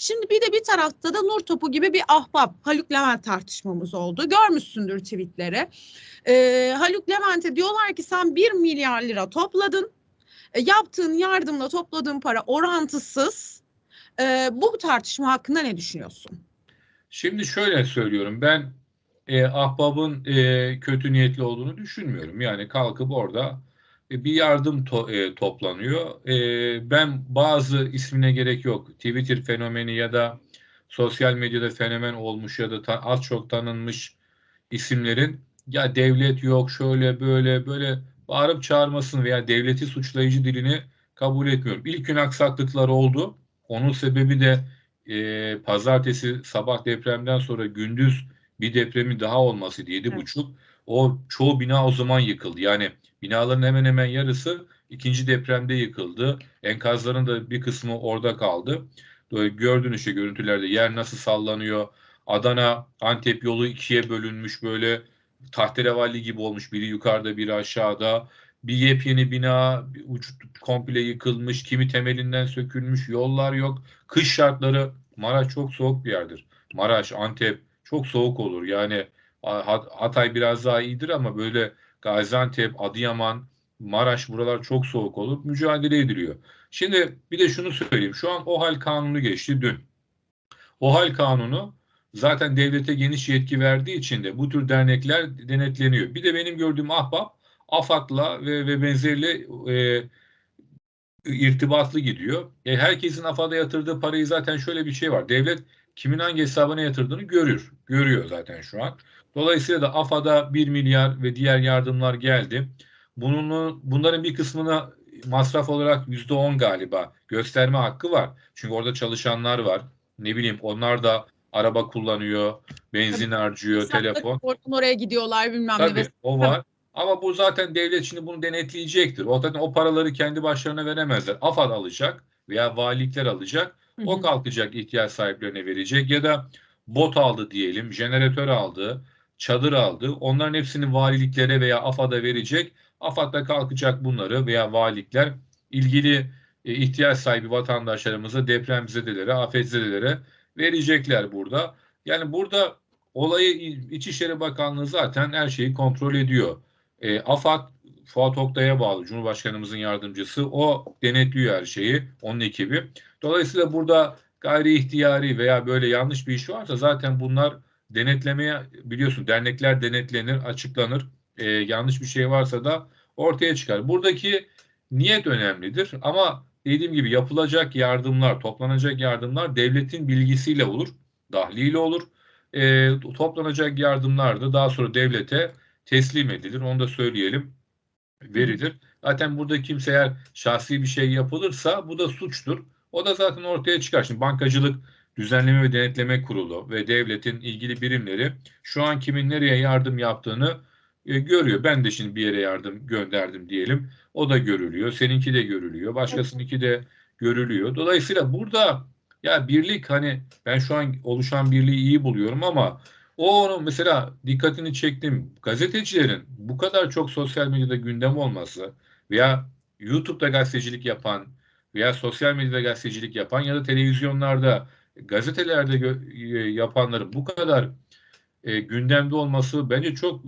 Şimdi bir de bir tarafta da Nur Topu gibi bir ahbap Haluk Levent tartışmamız oldu. Görmüşsündür tweetleri. Ee, Haluk Levent'e diyorlar ki sen 1 milyar lira topladın. E, yaptığın yardımla topladığın para orantısız. E, bu tartışma hakkında ne düşünüyorsun? Şimdi şöyle söylüyorum ben e, ahbabın e, kötü niyetli olduğunu düşünmüyorum. Yani kalkıp orada bir yardım to- e, toplanıyor. E, ben bazı ismine gerek yok. Twitter fenomeni ya da sosyal medyada fenomen olmuş ya da ta- az çok tanınmış isimlerin ya devlet yok şöyle böyle böyle bağırıp çağırmasını veya devleti suçlayıcı dilini kabul etmiyorum. İlk gün aksaklıklar oldu. Onun sebebi de e, pazartesi sabah depremden sonra gündüz bir depremi daha olmasıydı. Yedi Evet. buçuk. O çoğu bina o zaman yıkıldı. Yani binaların hemen hemen yarısı ikinci depremde yıkıldı. Enkazların da bir kısmı orada kaldı. Böyle gördün işte görüntülerde yer nasıl sallanıyor. Adana Antep yolu ikiye bölünmüş böyle tahterevalli gibi olmuş. Biri yukarıda biri aşağıda. Bir yepyeni bina bir uç komple yıkılmış. Kimi temelinden sökülmüş. Yollar yok. Kış şartları Maraş çok soğuk bir yerdir. Maraş, Antep çok soğuk olur. Yani Hat- Hatay biraz daha iyidir ama böyle Gaziantep, Adıyaman, Maraş buralar çok soğuk olur. Mücadele ediliyor. Şimdi bir de şunu söyleyeyim. Şu an OHAL kanunu geçti dün. OHAL kanunu zaten devlete geniş yetki verdiği için de bu tür dernekler denetleniyor. Bir de benim gördüğüm ahbap AFAD'la ve, ve benzeriyle e, irtibatlı gidiyor. E, herkesin AFAD'a yatırdığı parayı zaten şöyle bir şey var. Devlet kimin hangi hesabına yatırdığını görür. Görüyor zaten şu an. Dolayısıyla da AFAD'a 1 milyar ve diğer yardımlar geldi. Bunun, bunların bir kısmına masraf olarak %10 galiba gösterme hakkı var. Çünkü orada çalışanlar var. Ne bileyim onlar da araba kullanıyor, benzin harcıyor, telefon. Oradan oraya gidiyorlar bilmem ne. Tabii o var. Ama bu zaten devlet şimdi bunu denetleyecektir. O zaten o paraları kendi başlarına veremezler. AFAD alacak veya valilikler alacak. Hı O hı. kalkacak ihtiyaç sahiplerine verecek ya da bot aldı diyelim, jeneratör aldı, çadır aldı. Onların hepsini valiliklere veya AFAD'a verecek. AFAD da kalkacak bunları veya valilikler ilgili e, ihtiyaç sahibi vatandaşlarımıza, depremzedelere, afetzedelere verecekler burada. Yani burada olayı İçişleri Bakanlığı zaten her şeyi kontrol ediyor. E, AFAD Fuat Oktay'a bağlı Cumhurbaşkanımızın yardımcısı. O denetliyor her şeyi, onun ekibi. Dolayısıyla burada gayri ihtiyari veya böyle yanlış bir iş varsa zaten bunlar denetlemeye biliyorsun dernekler denetlenir, açıklanır. E, yanlış bir şey varsa da ortaya çıkar. Buradaki niyet önemlidir ama dediğim gibi yapılacak yardımlar, toplanacak yardımlar devletin bilgisiyle olur, dahliyle olur. E, toplanacak yardımlar da daha sonra devlete teslim edilir. Onu da söyleyelim. Verilir. Zaten burada kimse eğer şahsi bir şey yapılırsa bu da suçtur. O da zaten ortaya çıkar. Şimdi bankacılık düzenleme ve denetleme kurulu ve devletin ilgili birimleri şu an kimin nereye yardım yaptığını e, görüyor. Ben de şimdi bir yere yardım gönderdim diyelim. O da görülüyor. Seninki de görülüyor. Başkasınınki de görülüyor. Dolayısıyla burada ya birlik hani ben şu an oluşan birliği iyi buluyorum ama o onun mesela dikkatini çektim. Gazetecilerin bu kadar çok sosyal medyada gündem olması veya YouTube'da gazetecilik yapan veya sosyal medyada gazetecilik yapan ya da televizyonlarda, gazetelerde e, yapanların bu kadar e, gündemde olması bence çok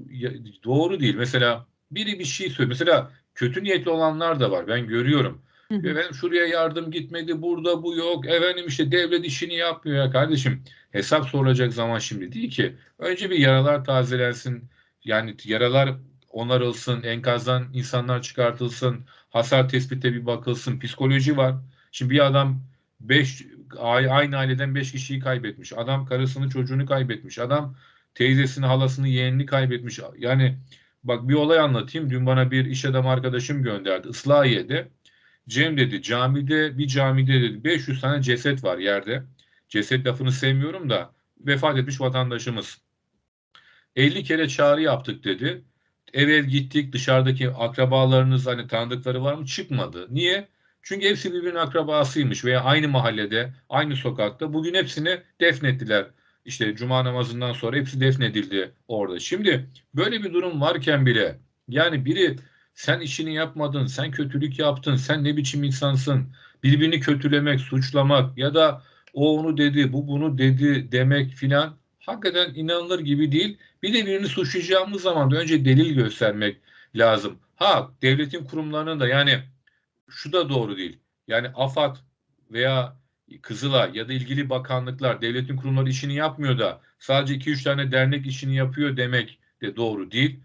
doğru değil. Mesela biri bir şey söylüyor. Mesela kötü niyetli olanlar da var. Ben görüyorum. Efendim şuraya yardım gitmedi, burada bu yok. Efendim işte devlet işini yapmıyor ya kardeşim. Hesap sorulacak zaman şimdi değil ki. Önce bir yaralar tazelensin. Yani yaralar onarılsın, enkazdan insanlar çıkartılsın, hasar tespite bir bakılsın. Psikoloji var. Şimdi bir adam 5 aynı aileden 5 kişiyi kaybetmiş. Adam karısını, çocuğunu kaybetmiş. Adam teyzesini, halasını, yeğenini kaybetmiş. Yani bak bir olay anlatayım. Dün bana bir iş adamı arkadaşım gönderdi. Islahiye'de. Cem dedi camide bir camide dedi 500 tane ceset var yerde. Ceset lafını sevmiyorum da vefat etmiş vatandaşımız. 50 kere çağrı yaptık dedi. Ev ev gittik dışarıdaki akrabalarınız hani tanıdıkları var mı? Çıkmadı. Niye? Çünkü hepsi birbirinin akrabasıymış veya aynı mahallede, aynı sokakta. Bugün hepsini defnettiler. İşte cuma namazından sonra hepsi defnedildi orada. Şimdi böyle bir durum varken bile yani biri sen işini yapmadın, sen kötülük yaptın, sen ne biçim insansın, birbirini kötülemek, suçlamak ya da o onu dedi, bu bunu dedi demek filan hakikaten inanılır gibi değil. Bir de birini suçlayacağımız zaman da önce delil göstermek lazım. Ha devletin kurumlarının da yani şu da doğru değil. Yani AFAD veya Kızılay ya da ilgili bakanlıklar devletin kurumları işini yapmıyor da sadece 2-3 tane dernek işini yapıyor demek de doğru değil.